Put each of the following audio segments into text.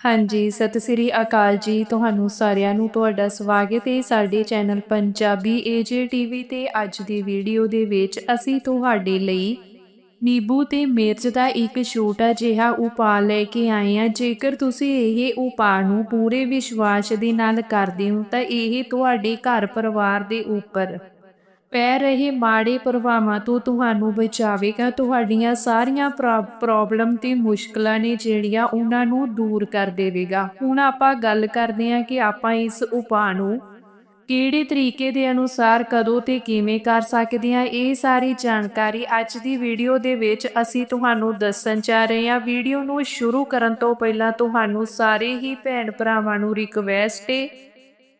ਹਾਂਜੀ, ਸਤਿ ਸ੍ਰੀ ਅਕਾਲ ਜੀ। ਤੁਹਾਨੂੰ ਸਾਰਿਆਂ ਨੂੰ ਤੁਹਾਡਾ ਸਵਾਗਤ ਹੈ ਸਾਡੇ ਚੈਨਲ ਪੰਜਾਬੀ ਏਜੇ ਟੀਵੀ ਤੇ ਅੱਜ ਦੀ ਵੀਡੀਓ ਦੇ ਵਿੱਚ ਅਸੀਂ ਤੁਹਾਡੇ ਲਈ ਨਿੰਬੂ ਤੇ ਮਿਰਚ ਦਾ ਇੱਕ ਛੋਟਾ ਜਿਹਾ ਉਪਾਅ ਲੈ ਕੇ ਆਏ ਹਾਂ। ਜੇਕਰ ਤੁਸੀਂ ਇਹ ਉਪਾਅ ਨੂੰ ਪੂਰੇ ਵਿਸ਼ਵਾਸ ਦੇ ਨਾਲ ਕਰਦੇ ਹੋ ਤਾਂ ਇਹ ਤੁਹਾਡੇ ਘਰ ਪਰਿਵਾਰ ਦੇ ਉੱਪਰ ਪੈ ਰਹੇ ਮਾੜੇ ਪ੍ਰਭਾਵਾਂ ਤੋਂ ਤੁਹਾਨੂੰ ਬਚਾਵੇਗਾ। ਤੁਹਾਡੀਆਂ ਸਾਰੀਆਂ ਪ੍ਰੋਬਲਮ ਤੇ ਮੁਸ਼ਕਲਾਂ ਨੇ ਜਿਹੜੀਆਂ ਉਹਨਾਂ ਨੂੰ ਦੂਰ ਕਰ ਦੇਵੇਗਾ। ਹੁਣ ਆਪਾਂ ਗੱਲ ਕਰਦੇ ਹਾਂ ਕਿ ਆਪਾਂ ਇਸ ਉਪਾਅ ਨੂੰ ਕਿਹੜੇ ਤਰੀਕੇ ਦੇ ਅਨੁਸਾਰ ਕਦੋਂ ਤੇ ਕਿਵੇਂ ਕਰ ਸਕਦੇ ਹਾਂ। ਇਹ ਸਾਰੀ ਜਾਣਕਾਰੀ ਅੱਜ ਦੀ ਵੀਡੀਓ ਦੇ ਵਿੱਚ ਅਸੀਂ ਤੁਹਾਨੂੰ ਦੱਸਣ ਜਾ ਰਹੇ ਹਾਂ। ਵੀਡੀਓ ਨੂੰ ਸ਼ੁਰੂ ਕਰਨ ਤੋਂ ਪਹਿਲਾਂ ਤੁਹਾਨੂੰ ਸਾਰੇ ਹੀ ਭੈਣ ਭਰਾਵਾਂ ਨੂੰ ਰਿਕਵੈਸਟ ਹੈ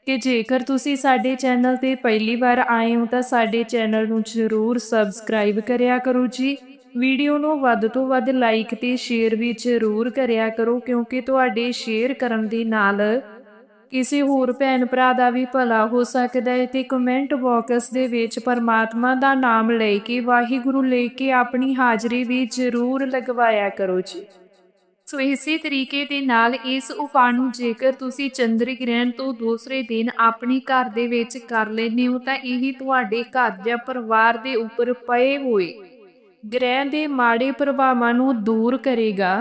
ਕਿ ਜੇਕਰ ਤੁਸੀਂ ਸਾਡੇ ਚੈਨਲ ਤੇ ਪਹਿਲੀ ਵਾਰ ਆਏ ਹੋ ਤਾਂ ਸਾਡੇ ਚੈਨਲ ਨੂੰ ਜ਼ਰੂਰ ਸਬਸਕ੍ਰਾਈਬ ਕਰਿਆ ਕਰੋ ਜੀ। ਵੀਡੀਓ ਨੂੰ ਵੱਧ ਤੋਂ ਵੱਧ ਲਾਈਕ ਤੇ ਸ਼ੇਅਰ ਵੀ ਜ਼ਰੂਰ ਕਰਿਆ ਕਰੋ ਕਿਉਂਕਿ ਤੁਹਾਡੇ ਸ਼ੇਅਰ ਕਰਨ ਦੇ ਨਾਲ ਕਿਸੇ ਹੋਰ ਭੈਣ ਭਰਾ ਦਾ ਵੀ ਭਲਾ ਹੋ ਸਕਦਾ ਹੈ ਤੇ ਕਮੈਂਟ ਬਾਕਸ ਦੇ ਵਿੱਚ ਪਰਮਾਤਮਾ ਦਾ ਨਾਮ ਲੈ ਕੇ ਵਾਹਿਗੁਰੂ ਲੈ ਕੇ ਆਪਣੀ ਹਾਜ਼ਰੀ ਵੀ ਜ਼ਰੂਰ ਲਗਵਾਇਆ ਕਰੋ ਜੀ। ਸੋ ਇਸੇ ਤਰੀਕੇ ਦੇ ਨਾਲ ਇਸ ਉਪਾਅ ਨੂੰ ਜੇਕਰ ਤੁਸੀਂ ਚੰਦਰ ਗ੍ਰਹਿਣ ਤੋਂ ਦੂਸਰੇ ਦਿਨ ਆਪਣੀ ਘਰ ਦੇ ਵਿੱਚ ਕਰ ਲੈਂਦੇ ਹੋ ਤਾਂ ਇਹ ਤੁਹਾਡੇ ਘਰ ਜਾਂ ਪਰਿਵਾਰ ਦੇ ਉੱਪਰ ਪਏ ਹੋਏ ਗ੍ਰਹਿਣ ਦੇ ਮਾੜੇ ਪ੍ਰਭਾਵਾਂ ਨੂੰ ਦੂਰ ਕਰੇਗਾ।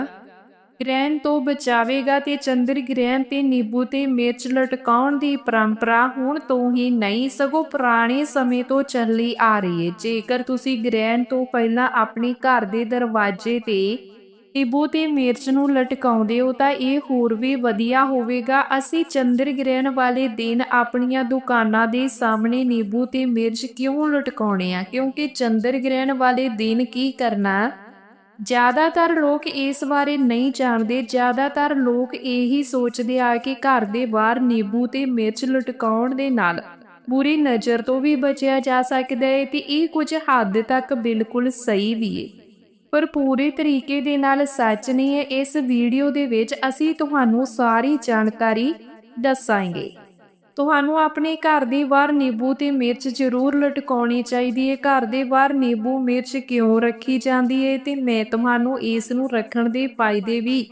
ਗ੍ਰਹਿਣ ਤੋਂ ਬਚਾਵੇਗਾ ਤੇ ਚੰਦਰ ਗ੍ਰਹਿਣ ਤੇ ਨਿੰਬੂ ਤੇ ਮਿਰਚ ਲਟਕਾਉਣ ਦੀ ਪਰੰਪਰਾ ਹੁਣ ਤੋਂ ਹੀ ਨਹੀਂ, ਸਗੋਂ ਪੁਰਾਣੇ ਸਮੇਂ ਤੋਂ ਚੱਲੀ ਆ ਰਹੀ ਹੈ। ਜੇਕਰ ਤੁਸੀਂ ਗ੍ਰਹਿਣ ਤੋਂ ਪਹਿਲਾਂ ਆਪਣੇ ਘਰ ਦੇ ਦਰਵਾਜ਼ੇ ਤੇ ਨਿੰਬੂ ਤੇ ਮਿਰਚ ਨੂੰ ਲਟਕਾਉਂਦੇ ਹੋ ਤਾਂ ਇਹ ਹੋਰ ਵੀ ਵਧੀਆ ਹੋਵੇਗਾ। ਅਸੀਂ ਚੰਦਰ ਗ੍ਰਹਿਣ ਵਾਲੇ ਦਿਨ ਆਪਣੀਆਂ ਦੁਕਾਨਾਂ ਦੇ ਸਾਹਮਣੇ ਨਿੰਬੂ ਤੇ ਮਿਰਚ ਕਿਉਂ ਲਟਕਾਉਣੇ ਆ? ਕਿਉਂਕਿ ਚੰਦਰ ਗ੍ਰਹਿਣ ਵਾਲੇ ਦਿਨ ਕੀ ਕਰਨਾ? ਜ਼ਿਆਦਾਤਰ ਲੋਕ ਇਸ ਬਾਰੇ ਨਹੀਂ ਜਾਣਦੇ। ਜ਼ਿਆਦਾਤਰ ਲੋਕ ਇਹੀ ਸੋਚਦੇ ਆ ਕਿ ਘਰ ਦੇ ਬਾਹਰ ਨਿੰਬੂ ਤੇ ਮਿਰਚ ਲਟਕਾਉਣ ਦੇ ਨਾਲ ਬੁਰੀ ਨਜ਼ਰ ਤੋਂ ਵੀ ਬਚਿਆ ਜਾ ਸਕਦਾ ਹੈ ਤੇ ਇਹ ਕੁਝ ਹੱਦ ਤੱਕ ਬਿਲਕੁਲ ਸਹੀ ਵੀ ਹੈ ਪਰ ਪੂਰੇ ਤਰੀਕੇ ਦੇ ਨਾਲ ਸੱਚ ਨਹੀਂ ਹੈ ਇਸ ਵੀਡੀਓ ਦੇ ਵਿੱਚ ਅਸੀਂ ਤੁਹਾਨੂੰ ਸਾਰੀ ਜਾਣਕਾਰੀ ਦੱਸਾਂਗੇ। ਤੁਹਾਨੂੰ ਆਪਣੇ ਘਰ ਦੇ ਬਾਹਰ ਨਿੰਬੂ ਤੇ ਮਿਰਚ ਜ਼ਰੂਰ ਲਟਕਾਉਣੀ ਚਾਹੀਦੀ ਹੈ। ਘਰ ਦੇ ਬਾਹਰ ਨਿੰਬੂ, ਮਿਰਚ ਕਿਉਂ ਰੱਖੀ ਜਾਂਦੀ ਹੈ ਤੇ ਮੈਂ ਤੁਹਾਨੂੰ ਇਸ ਨੂੰ ਰੱਖਣ ਦੇ ਫਾਇਦੇ ਵੀ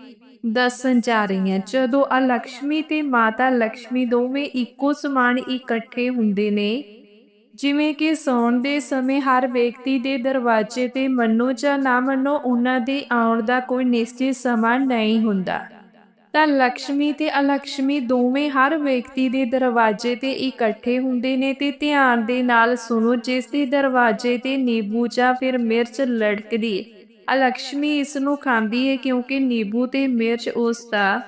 ਦੱਸਣ ਜਾ ਰਹੀ ਹਾਂ। ਜਦੋਂ ਆ ਲక్ష్ਮੀ ਤੇ ਮਾਤਾ ਲక్ష్ਮੀ ਦੋਵੇਂ ਇੱਕੋ ਸਮਾਨ ਇਕੱਠੇ ਹੁੰਦੇ ਨੇ ਜਿਵੇਂ ਕਿ ਸੌਣ ਦੇ ਸਮੇਂ ਹਰ ਵਿਅਕਤੀ ਦੇ ਦਰਵਾਜ਼ੇ ਤੇ ਮੰਨੋ ਜਾਂ ਨਾ ਮੰਨੋ, ਉਹਨਾਂ ਦੇ ਆਉਣ ਦਾ ਕੋਈ ਨਿਸ਼ਚਿਤ ਸਮਾਂ ਨਹੀਂ ਹੁੰਦਾ। ਤਾਂ ਲక్ష్ਮੀ ਤੇ ਅਲਕਸ਼ਮੀ ਦੋਵੇਂ ਹਰ ਵਿਅਕਤੀ ਦੇ ਦਰਵਾਜ਼ੇ ਤੇ ਇਕੱਠੇ ਹੁੰਦੇ ਨੇ ਤੇ ਧਿਆਨ ਦੇ ਨਾਲ ਸੁਣੋ, ਜਿਸ ਦੇ ਦਰਵਾਜ਼ੇ ਤੇ ਨਿੰਬੂ ਜਾਂ ਫਿਰ ਮਿਰਚ ਲਟਕਦੀ ਹੈ ਅਲਕਸ਼ਮੀ ਇਸ ਨੂੰ ਖਾਂਦੀ ਹੈ ਕਿਉਂਕਿ ਨਿੰਬੂ ਤੇ ਮਿਰਚ ਉਸ ਦਾ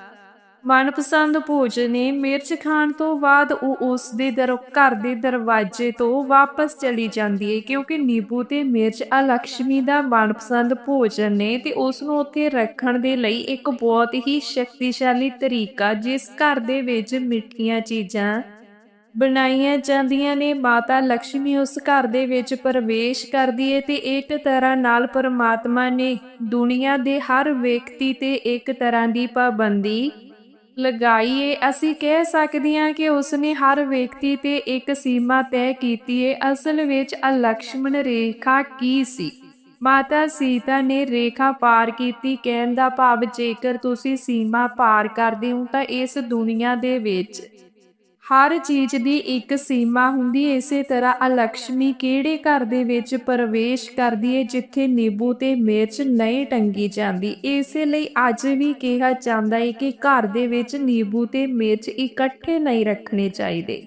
ਮਨਪਸੰਦ ਭੋਜਨ ਨੇ ਮਿਰਚ ਖਾਣ ਤੋਂ ਬਾਅਦ ਉਹ ਉਸ ਦੇ ਦਰ, ਘਰ ਦੇ ਦਰਵਾਜ਼ੇ ਤੋਂ ਵਾਪਸ ਚਲੀ ਜਾਂਦੀ ਹੈ ਕਿਉਂਕਿ ਨਿੰਬੂ ਤੇ ਮਿਰਚ ਅਲਕਸ਼ਮੀ ਦਾ ਮਨਪਸੰਦ ਭੋਜਨ ਨੇ ਤੇ ਉਸ ਨੂੰ ਉੱਥੇ ਰੱਖਣ ਦੇ ਲਈ ਇੱਕ ਬਹੁਤ ਹੀ ਸ਼ਕਤੀਸ਼ਾਲੀ ਤਰੀਕਾ, ਜਿਸ ਘਰ ਦੇ ਵਿੱਚ ਮਿੱਠੀਆਂ ਚੀਜ਼ਾਂ ਬਣਾਈਆਂ ਜਾਂਦੀਆਂ ਨੇ। ਮਾਤਾ ਲక్ష్ਮੀ ਉਸ ਘਰ ਦੇ ਵਿੱਚ ਪ੍ਰਵੇਸ਼ ਕਰਦੀ ਹੈ ਤੇ ਇੱਕ ਤਰ੍ਹਾਂ ਨਾਲ ਪਰਮਾਤਮਾ ਨੇ ਦੁਨੀਆ ਦੇ ਹਰ ਵਿਅਕਤੀ ਤੇ ਇੱਕ ਤਰ੍ਹਾਂ ਦੀ ਪਾਬੰਦੀ ਲਗਾਈਏ, ਅਸੀਂ ਕਹਿ ਸਕਦੇ ਹਾਂ ਕਿ ਉਸਨੇ ਹਰ ਵਿਅਕਤੀ ਤੇ ਇੱਕ ਸੀਮਾ ਤੈਅ ਕੀਤੀ ਹੈ ਅਸਲ ਵਿੱਚ ਅਲਕਸ਼ਮਣ ਰੇਖਾ ਕੀ ਸੀ? ਮਾਤਾ ਸੀਤਾ ਨੇ ਰੇਖਾ ਪਾਰ ਕੀਤੀ, ਕਹਿਣ ਦਾ ਭਾਵ ਜੇਕਰ ਤੁਸੀਂ ਸੀਮਾ ਪਾਰ ਕਰਦੇ ਹੋ ਤਾਂ ਇਸ ਦੁਨੀਆ ਦੇ ਵਿੱਚ ਹਰ ਚੀਜ਼ ਦੀ ਇੱਕ ਸੀਮਾ ਹੁੰਦੀ ਹੈ ਇਸੇ ਤਰ੍ਹਾਂ ਅਲਕਸ਼ਮੀ ਕਿਹੜੇ ਘਰ ਦੇ ਵਿੱਚ ਪ੍ਰਵੇਸ਼ ਕਰਦੀ ਹੈ ਜਿੱਥੇ ਨਿੰਬੂ ਤੇ ਮਿਰਚ ਨਹੀਂ ਟੰਗੀ ਜਾਂਦੀ? ਇਸੇ ਲਈ ਅੱਜ ਵੀ ਕਿਹਾ ਜਾਂਦਾ ਹੈ ਕਿ ਘਰ ਦੇ ਵਿੱਚ ਨਿੰਬੂ ਤੇ ਮਿਰਚ ਇਕੱਠੇ ਨਹੀਂ ਰੱਖਣੇ ਚਾਹੀਦੇ।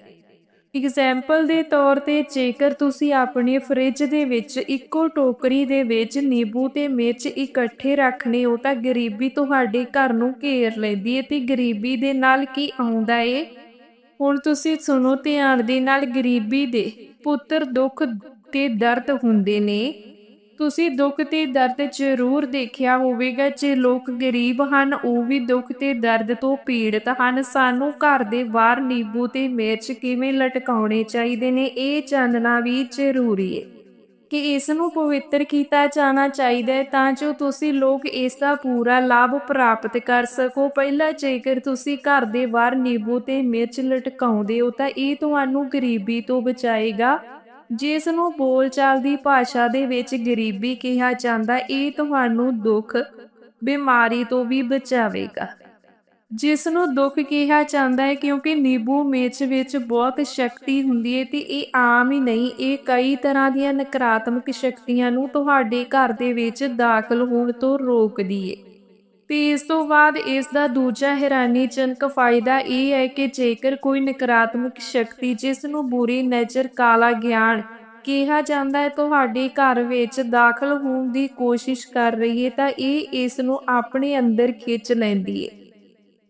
ਐਗਜ਼ਾਮਪਲ ਦੇ ਤੌਰ ਤੇ ਜੇਕਰ ਤੁਸੀਂ ਆਪਣੇ ਫ੍ਰਿਜ ਦੇ ਵਿੱਚ ਇੱਕੋ ਟੋਕਰੀ ਦੇ ਵਿੱਚ ਨਿੰਬੂ ਤੇ ਮਿਰਚ ਇਕੱਠੇ ਰੱਖਣੇ ਹੋ, ਤਾਂ ਗਰੀਬੀ ਤੁਹਾਡੇ ਘਰ ਨੂੰ ਘੇਰ ਲੈਂਦੀ ਹੈ ਤੇ ਗਰੀਬੀ ਦੇ ਨਾਲ ਕੀ ਆਉਂਦਾ ਏ? ਹੁਣ ਤੁਸੀਂ ਸੁਣੋ ਧਿਆਨ ਦੇ ਨਾਲ, ਗਰੀਬੀ ਦੇ ਪੁੱਤਰ ਦੁੱਖ ਤੇ ਦਰਦ ਹੁੰਦੇ ਨੇ। ਤੁਸੀਂ ਦੁੱਖ ਤੇ ਦਰਦ ਜ਼ਰੂਰ ਦੇਖਿਆ ਹੋਵੇਗਾ, ਜੇ ਲੋਕ ਗਰੀਬ ਹਨ, ਉਹ ਵੀ ਦੁੱਖ ਤੇ ਦਰਦ ਤੋਂ ਪੀੜਤ ਹਨ। ਸਾਨੂੰ ਘਰ ਦੇ ਬਾਹਰ ਨਿੰਬੂ ਤੇ ਮਿਰਚ ਕਿਵੇਂ ਲਟਕਾਉਣੇ ਚਾਹੀਦੇ ਨੇ, ਇਹ ਜਾਣਨਾ ਵੀ ਜ਼ਰੂਰੀ ਹੈ। ਕਿ ਇਸ ਨੂੰ ਪਵਿੱਤਰ ਕੀਤਾ ਜਾਣਾ ਚਾਹੀਦਾ ਹੈ ਤਾਂ ਜੋ ਤੁਸੀਂ ਲੋਕ ਇਸ ਦਾ ਪੂਰਾ ਲਾਭ ਪ੍ਰਾਪਤ ਕਰ ਸਕੋ। ਪਹਿਲਾਂ ਜੇਕਰ ਤੁਸੀਂ ਘਰ ਦੇ ਬਾਹਰ ਨਿੰਬੂ ਤੇ ਮਿਰਚ ਲਟਕਾਉਂਦੇ ਹੋ ਤਾਂ ਇਹ ਤੁਹਾਨੂੰ ਗਰੀਬੀ ਤੋਂ ਬਚਾਏਗਾ। ਜਿਸ ਨੂੰ ਬੋਲਚਾਲ ਦੀ ਭਾਸ਼ਾ ਦੇ ਵਿੱਚ ਗਰੀਬੀ ਕਿਹਾ ਜਾਂਦਾ, ਇਹ ਤੁਹਾਨੂੰ ਦੁੱਖ, ਬਿਮਾਰੀ ਤੋਂ ਵੀ ਬਚਾਵੇਗਾ। ਜਿਸ ਨੂੰ ਦੁੱਖ ਕਿਹਾ ਜਾਂਦਾ ਹੈ, ਕਿਉਂਕਿ ਨਿੰਬੂ ਮਿਰਚ ਵਿੱਚ ਬਹੁਤ ਸ਼ਕਤੀ ਹੁੰਦੀ ਹੈ ਤੇ ਇਹ ਆਮ ਹੀ ਨਹੀਂ, ਇਹ ਕਈ ਤਰ੍ਹਾਂ ਦੀਆਂ ਨਕਾਰਾਤਮਕ ਸ਼ਕਤੀਆਂ ਨੂੰ ਤੁਹਾਡੇ ਘਰ ਦੇ ਵਿੱਚ ਦਾਖਲ ਹੋਣ ਤੋਂ ਰੋਕਦੀ ਹੈ। ਤੇ ਇਸ ਤੋਂ ਬਾਅਦ ਇਸ ਦਾ ਦੂਜਾ ਹੈਰਾਨੀਜਨਕ ਫਾਇਦਾ ਇਹ ਹੈ ਕਿ ਜੇਕਰ ਕੋਈ ਨਕਾਰਾਤਮਕ ਸ਼ਕਤੀ ਜਿਸ ਨੂੰ ਬੁਰੀ ਨਜ਼ਰ ਕਾਲਾ ਗਿਆਨ ਕਿਹਾ ਜਾਂਦਾ ਹੈ, ਤੁਹਾਡੇ ਘਰ ਵਿੱਚ ਦਾਖਲ ਹੋਣ ਦੀ ਕੋਸ਼ਿਸ਼ ਕਰ ਰਹੀ ਹੈ, ਤਾਂ ਇਹ ਇਸ ਨੂੰ ਆਪਣੇ ਅੰਦਰ ਖਿੱਚ ਲੈਂਦੀ ਹੈ।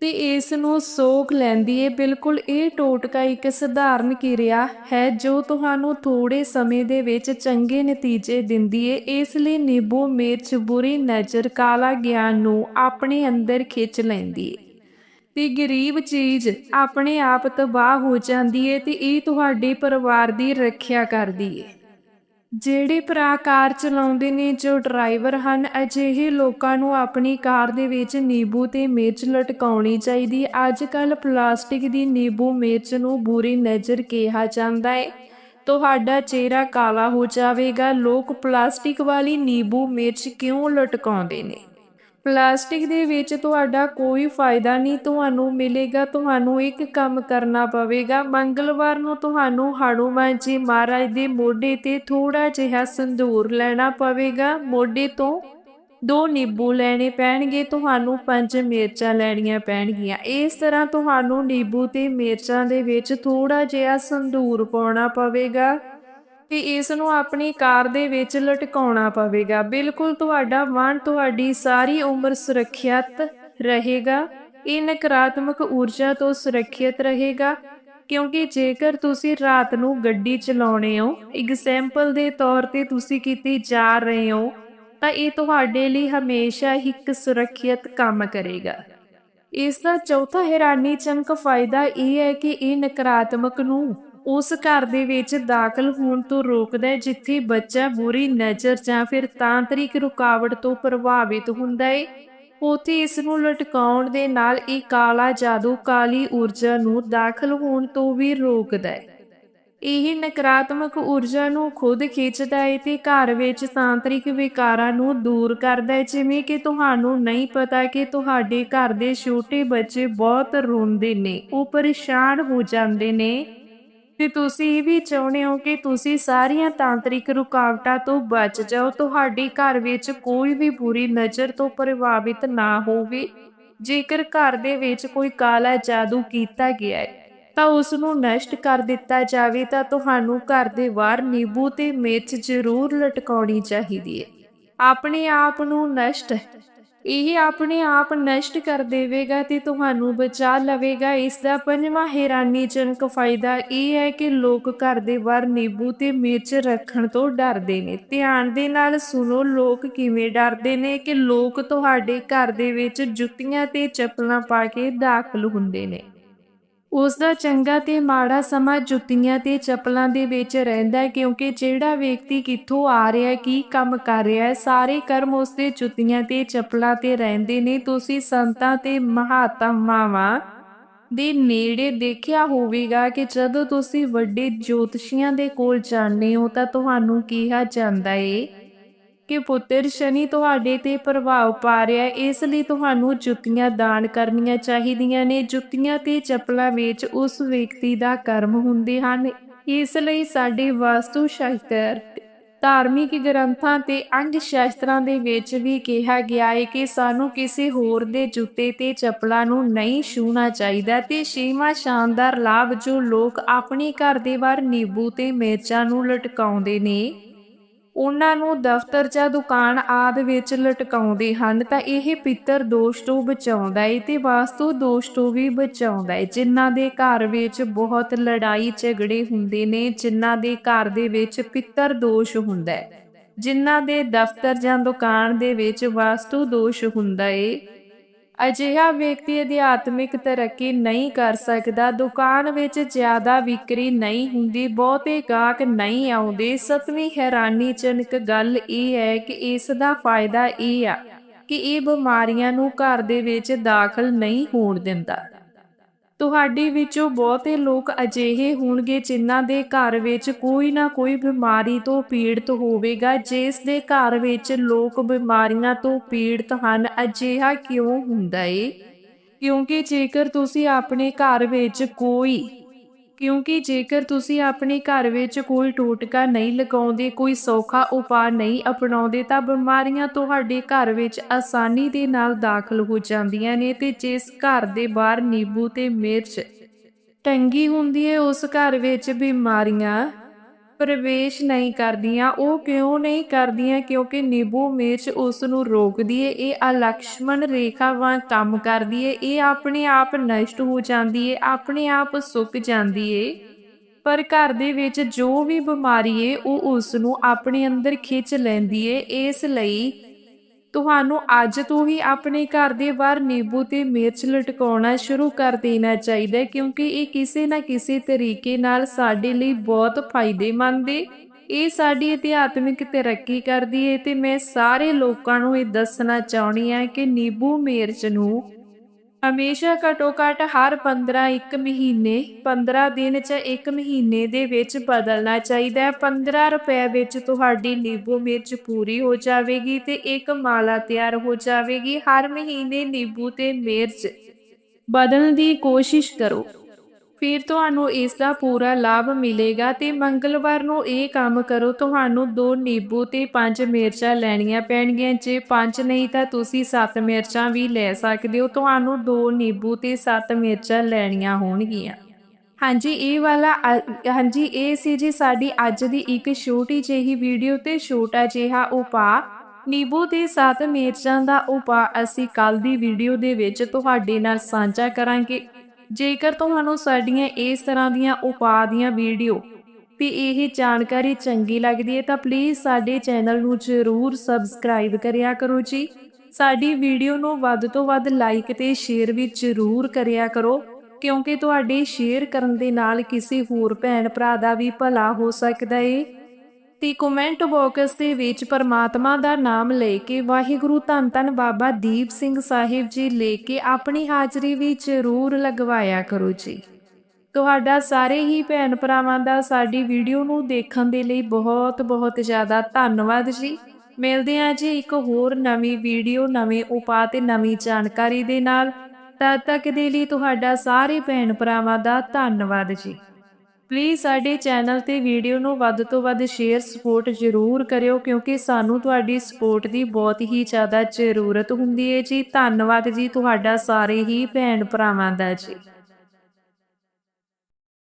ਤੇ ਇਸ ਨੂੰ ਸੋਖ ਲੈਂਦੀ ਏ। ਬਿਲਕੁਲ ਇਹ ਟੋਟਕਾ ਇੱਕ ਸਧਾਰਨ ਕਿਰਿਆ ਹੈ ਜੋ ਤੁਹਾਨੂੰ ਥੋੜੇ ਸਮੇਂ ਦੇ ਵਿੱਚ ਚੰਗੇ ਨਤੀਜੇ ਦਿੰਦੀ ਏ। ਇਸ ਲਈ ਨਿੰਬੂ, ਮਿਰਚ, ਬੁਰੀ ਨਜ਼ਰ, ਕਾਲਾ ਗਿਆਨ ਨੂੰ ਆਪਣੇ ਅੰਦਰ ਖਿੱਚ ਲੈਂਦੀ ਏ। ਤੇ ਗਰੀਬ ਚੀਜ਼ ਆਪਣੇ ਆਪ ਤਬਾਹ ਹੋ ਜਾਂਦੀ ਏ ਤੇ ਇਹ ਤੁਹਾਡੇ ਪਰਿਵਾਰ ਦੀ ਰੱਖਿਆ ਕਰਦੀ ਏ। ਜਿਹੜੇ ਭਰਾ ਕਾਰ ਚਲਾਉਂਦੇ ਨੇ, ਜੋ ਡਰਾਈਵਰ ਹਨ, ਅਜਿਹੇ ਲੋਕਾਂ ਨੂੰ ਆਪਣੀ ਕਾਰ ਦੇ ਵਿੱਚ ਨਿੰਬੂ ਤੇ ਮਿਰਚ ਲਟਕਾਉਣੀ ਚਾਹੀਦੀ ਅੱਜ ਕੱਲ ਪਲਾਸਟਿਕ ਦੀ ਨਿੰਬੂ ਮਿਰਚ ਨੂੰ ਬੁਰੀ ਨਜ਼ਰ ਕਿਹਾ ਜਾਂਦਾ ਹੈ। ਤੁਹਾਡਾ ਚਿਹਰਾ ਕਾਲਾ ਹੋ ਜਾਵੇਗਾ। ਲੋਕ ਪਲਾਸਟਿਕ ਵਾਲੀ ਨਿੰਬੂ ਮਿਰਚ ਕਿਉਂ ਲਟਕਾਉਂਦੇ ਨੇ? ਪਲਾਸਟਿਕ ਦੇ ਵਿੱਚ ਤੁਹਾਡਾ ਕੋਈ ਫਾਇਦਾ ਨਹੀਂ, ਤੁਹਾਨੂੰ ਮਿਲੇਗਾ, ਤੁਹਾਨੂੰ ਇੱਕ ਕੰਮ ਕਰਨਾ ਪਵੇਗਾ। ਮੰਗਲਵਾਰ ਨੂੰ ਤੁਹਾਨੂੰ ਹਨੂਮਾਨ ਜੀ ਮਹਾਰਾਜ ਦੇ ਮੋਢੇ ਤੇ ਥੋੜਾ ਜਿਹਾ ਸੰਧੂਰ ਲੈਣਾ ਪਵੇਗਾ। ਮੋਢੇ ਤੋਂ ਦੋ ਨਿੰਬੂ ਲੈਣੇ ਪੈਣਗੇ, ਤੁਹਾਨੂੰ ਪੰਜ ਮਿਰਚਾਂ ਲੈਣੀਆਂ ਪੈਣਗੀਆਂ। ਇਸ ਤਰ੍ਹਾਂ ਤੁਹਾਨੂੰ ਨਿੰਬੂ ਤੇ ਮਿਰਚਾਂ ਦੇ ਵਿੱਚ ਥੋੜਾ ਜਿਹਾ ਸੰਧੂਰ ਪਾਉਣਾ ਪਵੇਗਾ। ਤੇ ਇਸ ਨੂੰ ਆਪਣੀ ਕਾਰ ਦੇ ਵਿੱਚ ਲਟਕਾਉਣਾ ਪਵੇਗਾ। ਬਿਲਕੁਲ ਤੁਹਾਡਾ ਮਨ ਤੁਹਾਡੀ ਸਾਰੀ ਉਮਰ ਸੁਰੱਖਿਅਤ ਰਹੇਗਾ। ਇਹ ਨਕਾਰਾਤਮਕ ਊਰਜਾ ਤੋਂ ਸੁਰੱਖਿਅਤ ਰਹੇਗਾ, ਕਿਉਂਕਿ ਜੇਕਰ ਤੁਸੀਂ ਰਾਤ ਨੂੰ ਗੱਡੀ ਚਲਾਉਣੇ ਹੋ ਐਗਜ਼ਾਮਪਲ ਦੇ ਤੌਰ ਤੇ ਤੁਸੀਂ ਕਿਤੇ ਜਾ ਰਹੇ ਹੋ, ਤਾਂ ਇਹ ਤੁਹਾਡੇ ਲਈ ਹਮੇਸ਼ਾ ਇੱਕ ਸੁਰੱਖਿਅਤ ਕੰਮ ਕਰੇਗਾ। ਇਸ ਦਾ ਚੌਥਾ ਹੈਰਾਨੀਜਨਕ ਫਾਇਦਾ ਇਹ ਹੈ ਕਿ ਇਹ ਨਕਾਰਾਤਮਕ ਨੂੰ ਉਸ ਘਰ ਦੇ ਵਿੱਚ ਦਾਖਲ ਹੋਣ ਤੋਂ ਰੋਕਦਾ ਹੈ, ਜਿੱਥੇ ਬੱਚਾ ਬੁਰੀ ਨਜ਼ਰ ਜਾਂ ਫਿਰ ਤਾਂਤਰਿਕ ਰੁਕਾਵਟ ਤੋਂ ਪ੍ਰਭਾਵਿਤ ਹੁੰਦਾ ਹੈ। ਉਥੇ ਇਸ ਨੂੰ ਲਟਕਾਉਣ ਦੇ ਨਾਲ ਇਹ ਕਾਲਾ ਜਾਦੂ ਕਾਲੀ ਊਰਜਾ ਨੂੰ ਦਾਖਲ ਹੋਣ ਤੋਂ ਵੀ ਰੋਕਦਾ ਹੈ। ਇਹ ਨਕਾਰਾਤਮਕ ਊਰਜਾ ਨੂੰ ਖੁਦ ਖਿੱਚਦਾ ਹੈ ਤੇ ਘਰ ਵਿੱਚ ਤਾਂਤਰਿਕ ਵਿਕਾਰਾਂ ਨੂੰ ਦੂਰ ਕਰਦਾ ਹੈ। ਜਿਵੇਂ ਕਿ ਤੁਹਾਨੂੰ ਨਹੀਂ ਪਤਾ ਕਿ ਤੁਹਾਡੇ ਘਰ ਦੇ ਛੋਟੇ ਬੱਚੇ ਬਹੁਤ ਰੋਂਦੇ ਨੇ, ਉਹ ਪਰੇਸ਼ਾਨ ਹੋ ਜਾਂਦੇ ਨੇ। ਤੇ ਤੁਸੀਂ ਇਹ ਵੀ ਚਾਹੁੰਦੇ ਹੋ ਕਿ ਤੁਸੀਂ ਸਾਰੀਆਂ ਤਾਂਤਰਿਕ ਰੁਕਾਵਟਾਂ ਤੋਂ ਬਚ ਜਾਓ, ਤੁਹਾਡੇ ਘਰ ਵਿੱਚ ਕੋਈ ਵੀ ਬੁਰੀ ਨਜ਼ਰ ਤੋਂ ਪ੍ਰਭਾਵਿਤ ਨਾ ਹੋਵੇ। ਜੇਕਰ ਘਰ ਦੇ ਵਿੱਚ ਕੋਈ ਕਾਲਾ ਜਾਦੂ ਕੀਤਾ ਗਿਆ ਹੈ, ਤਾਂ ਉਸ ਨੂੰ ਨਸ਼ਟ ਕਰ ਦਿੱਤਾ ਜਾਵੇ, ਤਾਂ ਤੁਹਾਨੂੰ ਘਰ ਦੇ ਬਾਹਰ ਨਿੰਬੂ ਤੇ ਮਿਰਚ ਜ਼ਰੂਰ ਲਟਕਾਉਣੀ ਚਾਹੀਦੀ ਹੈ। ਆਪਣੇ ਆਪ ਨੂੰ ਨਸ਼ਟ ਇਹ ਆਪਣੇ ਆਪ ਨਸ਼ਟ ਕਰ ਦੇਵੇਗਾ ਤੇ ਤੁਹਾਨੂੰ ਬਚਾ ਲਵੇਗਾ। ਇਸ ਦਾ ਪੰਜਵਾਂ ਹੈਰਾਨੀਜਨਕ ਫਾਇਦਾ ਇਹ ਹੈ ਕਿ ਲੋਕ ਘਰ ਦੇ ਬਾਹਰ ਨਿੰਬੂ ਤੇ ਮਿਰਚ ਰੱਖਣ ਤੋਂ ਡਰਦੇ ਨੇ। ਧਿਆਨ ਦੇ ਨਾਲ ਸੁਣੋ, ਲੋਕ ਕਿਵੇਂ ਡਰਦੇ ਨੇ ਕਿ ਲੋਕ ਤੁਹਾਡੇ ਘਰ ਦੇ ਵਿੱਚ ਜੁੱਤੀਆਂ ਤੇ ਚੱਪਲਾਂ ਪਾ ਕੇ ਦਾਖਲ ਹੁੰਦੇ ਨੇ। ਉਸ ਦਾ ਚੰਗਾ ਤੇ ਮਾੜਾ ਸਮਾਂ ਜੁੱਤੀਆਂ ਤੇ ਚੱਪਲਾਂ ਦੇ ਵਿੱਚ ਰਹਿੰਦਾ ਹੈ, ਕਿਉਂਕਿ ਜਿਹੜਾ ਵਿਅਕਤੀ ਕਿੱਥੋਂ ਆ ਰਿਹਾ ਹੈ, ਕੀ ਕੰਮ ਕਰ ਰਿਹਾ ਹੈ, ਸਾਰੇ ਕਰਮ ਉਸ ਦੇ ਜੁੱਤੀਆਂ ਤੇ ਚੱਪਲਾਂ ਤੇ ਰਹਿੰਦੇ ਨੇ। ਤੁਸੀਂ ਸੰਤਾਂ ਤੇ ਮਹਾਤਮਾਵਾਂ ਦੇ ਨੇੜੇ ਦੇਖਿਆ ਹੋਵੇਗਾ ਕਿ ਜਦੋਂ ਤੁਸੀਂ ਵੱਡੇ ਜੋਤਸ਼ੀਆਂ ਦੇ ਕੋਲ ਜਾਂਦੇ ਹੋ ਤਾਂ ਤੁਹਾਨੂੰ ਕਿਹਾ ਜਾਂਦਾ ਏ ਕਿ ਪੁੱਤਰ ਸ਼ਨੀ ਤੁਹਾਡੇ ਤੇ ਪ੍ਰਭਾਵ ਪਾ ਰਿਹਾ ਹੈ, ਇਸ ਲਈ ਤੁਹਾਨੂੰ ਜੁੱਤੀਆਂ ਦਾਨ ਕਰਨੀਆਂ ਚਾਹੀਦੀਆਂ ਨੇ। ਜੁੱਤੀਆਂ ਤੇ ਚੱਪਲਾਂ ਵਿੱਚ ਉਸ ਵਿਅਕਤੀ ਦਾ ਕਰਮ ਹੁੰਦੇ ਹਨ। ਇਸ ਲਈ ਸਾਡੇ ਵਾਸਤੂ ਸ਼ਾਸਤਰ, ਧਾਰਮਿਕ ਗ੍ਰੰਥਾਂ ਤੇ ਅੰਗ ਸ਼ਾਸਤਰਾਂ ਦੇ ਵਿੱਚ ਵੀ ਕਿਹਾ ਗਿਆ ਹੈ ਕਿ ਸਾਨੂੰ ਕਿਸੇ ਹੋਰ ਦੇ ਜੁੱਤੇ ਤੇ ਚੱਪਲਾਂ ਨੂੰ ਨਹੀਂ ਛੂਣਾ ਚਾਹੀਦਾ ਤੇ ਛੇਵਾਂ ਸ਼ਾਨਦਾਰ ਲਾਭ ਜੋ ਲੋਕ ਆਪਣੇ ਘਰ ਦੇ ਬਾਹਰ ਨਿੰਬੂ ਤੇ ਮਿਰਚਾਂ ਨੂੰ ਲਟਕਾਉਂਦੇ ਨੇ। ਉਹਨਾਂ ਨੂੰ ਦਫ਼ਤਰ ਜਾਂ ਦੁਕਾਨ ਆਦ ਵਿੱਚ ਲਟਕਾਉਂਦੇ ਹਨ ਤਾਂ ਇਹ ਪਿੱਤਰ ਦੋਸ਼ ਤੋਂ ਬਚਾਉਂਦਾ ਹੈ ਤੇ ਵਾਸਤੂ ਦੋਸ਼ ਤੋਂ ਵੀ ਬਚਾਉਂਦਾ ਹੈ ਜਿਨ੍ਹਾਂ ਦੇ ਘਰ ਵਿੱਚ ਬਹੁਤ ਲੜਾਈ ਝਗੜੇ ਹੁੰਦੇ ਨੇ, ਜਿਨ੍ਹਾਂ ਦੇ ਘਰ ਦੇ ਵਿੱਚ ਪਿੱਤਰ ਦੋਸ਼ ਹੁੰਦਾ ਹੈ ਜਿਨ੍ਹਾਂ ਦੇ ਦਫ਼ਤਰ ਜਾਂ ਦੁਕਾਨ ਦੇ ਵਿੱਚ ਵਾਸਤੂ ਦੋਸ਼ ਹੁੰਦਾ ਹੈ ਅਜਿਹਾ ਵਿਅਕਤੀ ਅਧਿਆਤਮਿਕ ਤਰੱਕੀ ਨਹੀਂ ਕਰ ਸਕਦਾ। ਦੁਕਾਨ ਵਿੱਚ ਜ਼ਿਆਦਾ ਵਿਕਰੀ ਨਹੀਂ ਹੁੰਦੀ, ਬਹੁਤੇ ਗਾਹਕ ਨਹੀਂ ਆਉਂਦੇ। ਸਤਵੀਂ ਹੈਰਾਨੀਜਨਕ ਗੱਲ ਇਹ ਹੈ ਕਿ ਇਸ ਦਾ ਫਾਇਦਾ ਇਹ ਆ ਕਿ ਇਹ ਬਿਮਾਰੀਆਂ ਨੂੰ ਘਰ ਦੇ ਵਿੱਚ ਦਾਖਲ ਨਹੀਂ ਹੋਣ ਦਿੰਦਾ। ਤੁਹਾਡੇ ਵਿੱਚੋਂ ਬਹੁਤੇ ਲੋਕ ਅਜਿਹੇ ਹੋਣਗੇ ਜਿਨ੍ਹਾਂ ਦੇ ਘਰ ਵਿੱਚ ਕੋਈ ਨਾ ਕੋਈ ਬਿਮਾਰੀ ਤੋਂ ਪੀੜਤ ਹੋਵੇਗਾ, ਜਿਸ ਦੇ ਘਰ ਵਿੱਚ ਲੋਕ ਬਿਮਾਰੀਆਂ ਤੋਂ ਪੀੜਤ ਹਨ। ਅਜਿਹਾ ਕਿਉਂ ਹੁੰਦਾ ਏ? ਕਿਉਂਕਿ ਜੇਕਰ ਤੁਸੀਂ ਆਪਣੇ ਘਰ ਵਿੱਚ ਕੋਈ ਕਿਉਂਕਿ ਜੇਕਰ ਤੁਸੀਂ ਆਪਣੇ ਘਰ ਵਿੱਚ ਕੋਈ ਟੋਟਕਾ ਨਹੀਂ ਲਗਾਉਂਦੇ, ਕੋਈ ਸੌਖਾ ਉਪਾਅ ਨਹੀਂ ਅਪਣਾਉਂਦੇ, ਤਾਂ ਬਿਮਾਰੀਆਂ ਤੁਹਾਡੇ ਘਰ ਵਿੱਚ ਆਸਾਨੀ ਦੇ ਨਾਲ ਦਾਖਲ ਹੋ ਜਾਂਦੀਆਂ ਨੇ ਤੇ ਜਿਸ ਘਰ ਦੇ ਬਾਹਰ ਨਿੰਬੂ ਤੇ ਮਿਰਚ ਟੰਗੀ ਹੁੰਦੀ ਹੈ, ਉਸ ਘਰ ਵਿੱਚ ਬਿਮਾਰੀਆਂ ਪ੍ਰਵੇਸ਼ ਨਹੀਂ ਕਰਦੀਆਂ, ਉਹ ਕਿਉਂ ਨਹੀਂ ਕਰਦੀਆਂ? ਕਿਉਂਕਿ ਨਿੰਬੂ ਮਿਰਚ ਉਸ ਨੂੰ ਰੋਕਦੀ ਏ, ਇਹ ਅਲਕਸ਼ਮਣ ਰੇਖਾ ਵਾਂ ਕੰਮ ਕਰਦੀ ਏ, ਇਹ ਆਪਣੇ ਆਪ ਨਸ਼ਟ ਹੋ ਜਾਂਦੀ ਏ, ਆਪਣੇ ਆਪ ਸੁੱਕ ਜਾਂਦੀ ਏ। ਪਰ ਘਰ ਦੇ ਵਿੱਚ ਜੋ ਵੀ ਬਿਮਾਰੀ ਏ, ਉਹ ਉਸ ਨੂੰ ਆਪਣੇ ਅੰਦਰ ਖਿੱਚ ਲੈਂਦੀ ਏ, ਇਸ ਲਈ ਤੁਹਾਨੂੰ ਅੱਜ ਤੋਂ ਹੀ ਆਪਣੇ ਘਰ ਦੇ ਬਾਹਰ ਨਿੰਬੂ ਤੇ ਮਿਰਚ ਲਟਕਾਉਣਾ ਸ਼ੁਰੂ ਕਰ ਦੇਣਾ ਚਾਹੀਦਾ ਹੈ, ਕਿਉਂਕਿ ਇਹ ਕਿਸੇ ਨਾ ਕਿਸੇ ਤਰੀਕੇ ਨਾਲ ਸਾਡੇ ਲਈ ਬਹੁਤ ਫਾਇਦੇਮੰਦ ਹੈ ਇਹ ਸਾਡੀ ਅਧਿਆਤਮਿਕ ਤਰੱਕੀ ਕਰਦੀ ਹੈ ਤੇ ਮੈਂ ਸਾਰੇ ਲੋਕਾਂ ਨੂੰ ਇਹ ਦੱਸਣਾ ਚਾਹੁੰਦੀ ਹਾਂ ਕਿ ਨਿੰਬੂ ਮਿਰਚ ਨੂੰ ਹਮੇਸ਼ਾ ਘਟੋ ਘਟ ਹਰ 15 ਇੱਕ ਮਹੀਨੇ 15 ਦਿਨ ਚ ਇੱਕ ਮਹੀਨੇ ਦੇ ਵਿੱਚ ਬਦਲਣਾ ਚਾਹੀਦਾ ਹੈ। 15 ਰੁਪਏ ਵਿੱਚ ਤੁਹਾਡੀ ਨਿੰਬੂ ਮਿਰਚ ਪੂਰੀ ਹੋ ਜਾਵੇਗੀ ਤੇ ਇੱਕ ਮਾਲਾ ਤਿਆਰ ਹੋ ਜਾਵੇਗੀ। ਹਰ ਮਹੀਨੇ ਨਿੰਬੂ ਤੇ ਮਿਰਚ ਬਦਲਣ ਦੀ ਕੋਸ਼ਿਸ਼ ਕਰੋ। ਫਿਰ ਤੁਹਾਨੂੰ ਇਸ ਦਾ ਪੂਰਾ ਲਾਭ ਮਿਲੇਗਾ ਤੇ ਮੰਗਲਵਾਰ ਨੂੰ ਇਹ ਕੰਮ ਕਰੋ, ਤੁਹਾਨੂੰ ਦੋ ਨਿੰਬੂ ਤੇ ਪੰਜ ਮਿਰਚਾਂ ਲੈਣੀਆਂ ਪੈਣਗੀਆਂ, ਜੇ ਪੰਜ ਨਹੀਂ ਤਾਂ ਤੁਸੀਂ ਸੱਤ ਮਿਰਚਾਂ ਵੀ ਲੈ ਸਕਦੇ ਹੋ, ਤੁਹਾਨੂੰ ਦੋ ਨਿੰਬੂ ਤੇ ਸੱਤ ਮਿਰਚਾਂ ਲੈਣੀਆਂ ਹੋਣਗੀਆਂ। ਹਾਂਜੀ, ਇਹ ਵਾਲਾ ਅ- ਹਾਂਜੀ, ਇਹ ਸੀ ਜੀ ਸਾਡੀ ਅੱਜ ਦੀ ਇੱਕ ਛੋਟੀ ਜਿਹੀ ਵੀਡੀਓ ਤੇ ਛੋਟਾ ਜਿਹਾ ਉਪਾਅ। ਨਿੰਬੂ ਤੇ ਸੱਤ ਮਿਰਚਾਂ ਦਾ ਉਪਾਅ ਅਸੀਂ ਕੱਲ ਦੀ ਵੀਡੀਓ ਦੇ ਵਿੱਚ ਤੁਹਾਡੇ ਨਾਲ ਸਾਂਝਾ ਕਰਾਂਗੇ। ਜੇਕਰ ਤੁਹਾਨੂੰ ਸਾਡੀਆਂ ਇਸ ਤਰ੍ਹਾਂ ਦੀਆਂ ਉਪਾਅ ਦੀਆਂ ਵੀਡੀਓ ਤੇ ਇਹ ਜਾਣਕਾਰੀ ਚੰਗੀ ਲੱਗਦੀ ਹੈ, ਤਾਂ ਪਲੀਜ਼ ਸਾਡੇ ਚੈਨਲ ਨੂੰ ਜ਼ਰੂਰ ਸਬਸਕ੍ਰਾਈਬ ਕਰਿਆ ਕਰੋ ਜੀ। ਸਾਡੀ ਵੀਡੀਓ ਨੂੰ ਵੱਧ ਤੋਂ ਵੱਧ ਲਾਈਕ ਤੇ ਸ਼ੇਅਰ ਵੀ ਜ਼ਰੂਰ ਕਰਿਆ ਕਰੋ, ਕਿਉਂਕਿ ਤੁਹਾਡੇ ਸ਼ੇਅਰ ਕਰਨ ਦੇ ਨਾਲ ਕਿਸੇ ਹੋਰ ਭੈਣ ਭਰਾ ਦਾ ਵੀ ਭਲਾ ਹੋ ਸਕਦਾ ਏ। ਤੇ ਕਮੈਂਟ ਬਾਕਸ ਦੇ ਵਿੱਚ ਪਰਮਾਤਮਾ ਦਾ ਨਾਮ ਲੈ ਕੇ ਵਾਹਿਗੁਰੂ ਧੰਨ ਧੰਨ ਬਾਬਾ ਦੀਪ ਸਿੰਘ ਸਾਹਿਬ ਜੀ ਲੈ ਕੇ ਆਪਣੀ ਹਾਜ਼ਰੀ ਵੀ ਜ਼ਰੂਰ ਲਗਵਾਇਆ ਕਰੋ ਜੀ। ਤੁਹਾਡਾ ਸਾਰੇ ਹੀ ਭੈਣ ਭਰਾਵਾਂ ਦਾ ਸਾਡੀ ਵੀਡੀਓ ਨੂੰ ਦੇਖਣ ਦੇ ਲਈ ਬਹੁਤ ਬਹੁਤ ਜ਼ਿਆਦਾ ਧੰਨਵਾਦ ਜੀ। ਮਿਲਦੇ ਹਾਂ ਜੀ ਇੱਕ ਹੋਰ ਨਵੀਂ ਵੀਡੀਓ, ਨਵੇਂ ਉਪਾਅ ਤੇ ਨਵੀਂ ਜਾਣਕਾਰੀ ਦੇ ਨਾਲ। ਤਦ ਤੱਕ ਦੇ ਲਈ ਤੁਹਾਡਾ ਸਾਰੇ ਭੈਣ ਭਰਾਵਾਂ ਦਾ ਧੰਨਵਾਦ ਜੀ। ਪਲੀਜ਼ ਸਾਡੇ ਚੈਨਲ ਤੇ ਵੀਡੀਓ ਨੂੰ ਵੱਧ ਤੋਂ ਵੱਧ ਸ਼ੇਅਰ ਸਪੋਰਟ ਜ਼ਰੂਰ ਕਰਿਓ ਕਿਉਂਕਿ ਸਾਨੂੰ ਤੁਹਾਡੀ ਸਪੋਰਟ ਦੀ ਬਹੁਤ ਹੀ ਜ਼ਿਆਦਾ ਜ਼ਰੂਰਤ ਹੁੰਦੀ ਹੈ ਜੀ। ਧੰਨਵਾਦ ਜੀ ਤੁਹਾਡਾ ਸਾਰੇ ਹੀ ਭੈਣ ਭਰਾਵਾਂ ਦਾ ਜੀ।